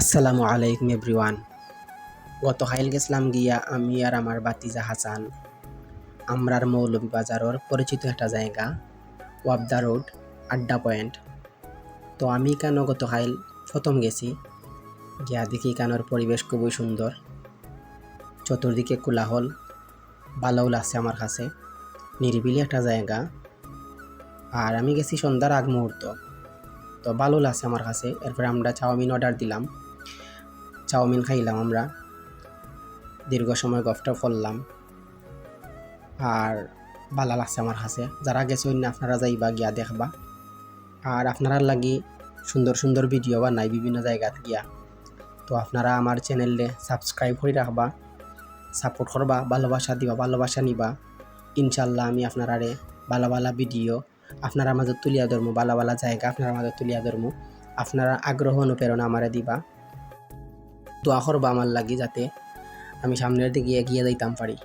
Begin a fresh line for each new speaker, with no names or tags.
আসসালামু আলাইকুম এভরিওয়ান গত হাইল গেছিলাম গিয়া আমি আর আমার বাতিজা হাসান। আমরার মৌলভী বাজারের পরিচিত একটা জায়গা, ওয়াবদা রোড, আড্ডা পয়েন্ট। তো আমি কেন গত খাইল প্রথম গেছি? গিয়া দেখি কানোর পরিবেশ খুবই সুন্দর। চতুর্দিকে কোলাহল ভালোও আছে আমার কাছে। নিরিবিলি একটা জায়গা। আর আমি গেছি সন্ধ্যার আগ মুহূর্ত। তো ভালো লাগছে আমার কাছে, এরপরে আমরা চাউমিন অর্ডার দিলাম। চাউমিন খাইলাম আমরা। দীর্ঘ সময় গফটা করলাম। আর ভালো লাগছে আমার হাসে যারা গেছে অন্য আপনারা যাইবা, গিয়া দেখবা। আর আপনারা লাগি সুন্দর সুন্দর ভিডিও বানাই বিভিন্ন জায়গাত গিয়া। তো আপনারা আমার চ্যানেলে সাবস্ক্রাইব করে রাখবা সাপোর্ট করবা, ভালোবাসা দিবা, ভালোবাসা নিবা। ইনশাল্লাহ আমি আপনারারে ভালো ভালো ভিডিও, আপনারা আমাদের তুলিয়া ধরমু, ভালো ভালো জায়গা আপনারা আমাদের তুলিয়া ধরমু। আপনারা আগ্রহ, অনুপ্রেরণা আমারে দিবা। দোয়া করবা আমার লাগি যাতে আমি সামনের দিকে এগিয়ে যাইতাম পারি।